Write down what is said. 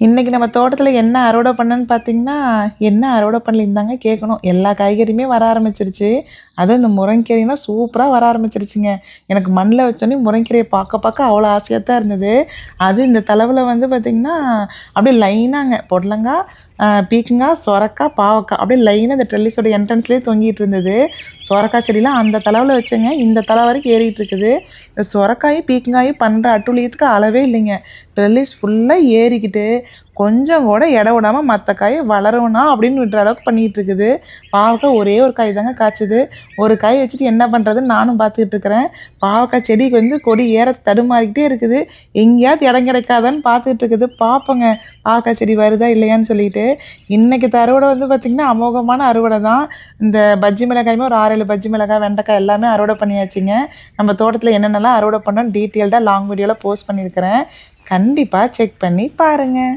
இன்றைக்கி நம்ம தோட்டத்தில் என்ன அறுவடை பண்ணேன்னு பார்த்தீங்கன்னா என்ன அறுவடை பண்ணலிருந்தாங்க கேட்கணும் எல்லா காய்கறியுமே வர ஆரம்பிச்சிருச்சு. அதுவும் இந்த முருங்கைக்கீரைனா சூப்பராக வர ஆரம்பிச்சிருச்சுங்க. எனக்கு மண்ணில் வச்சோன்னே முருங்கைக்கீரையை பார்க்க பார்க்க அவ்வளோ ஆசையாக தான் இருந்தது. அது இந்த தளவில் வந்து பார்த்திங்கன்னா அப்படியே லைனாங்க. பொடலங்காய் பீக்கங்காய் சொரக்காய் பாவக்காய். அப்படியே லைனாக இந்த ட்ரெல்லிஸோட என்ட்ரன்ஸ்லேயே தொங்கிட்டு இருந்தது. சொரக்காய் செடிலாம் அந்த தளவில் வச்சேங்க. இந்த தலை வரைக்கும் ஏறிட்டு இருக்குது. இந்த சொரக்காயும் பீக்கங்காயும் பண்ணுற அட்டுழியத்துக்கு அளவே இல்லைங்க. ட்ரெல்லிஸ் ஃபுல்லாக ஏறிக்கிட்டு கொஞ்சம் கூட இட விடாமல் மற்ற காய் வளரணும் அப்படின்னு விடுற அளவுக்கு பண்ணிகிட்டு இருக்குது. பாவக்காய் ஒரே ஒரு காய் தாங்க காய்ச்சுது. ஒரு காய் வச்சுட்டு என்ன பண்ணுறதுன்னு நானும் பார்த்துக்கிட்டு இருக்கிறேன். பாவக்காய் செடிக்கு வந்து கொடி ஏற தடுமாறிக்கிட்டே இருக்குது. எங்கேயாவது இடம் கிடைக்காதான்னு பார்த்துக்கிட்டு இருக்குது. பார்ப்போங்க. பாவக்காய் செடி வருதா இல்லையான்னு சொல்லிட்டு. இன்றைக்கி அறுவடை வந்து பார்த்திங்கன்னா அமோகமான அறுவடை தான். இந்த பஜ்ஜி மிளகாயுமே ஒரு ஆறேழு பஜ்ஜி மிளகாய் வெண்டைக்காய் எல்லாமே அறுவடை பண்ணியாச்சுங்க. நம்ம தோட்டத்தில் என்னென்னலாம் அறுவடை பண்ணோம் டீட்டெயில்டாக லாங் வீடியோவில் போஸ்ட் பண்ணியிருக்கிறேன். கண்டிப்பாக செக் பண்ணி பாருங்கள்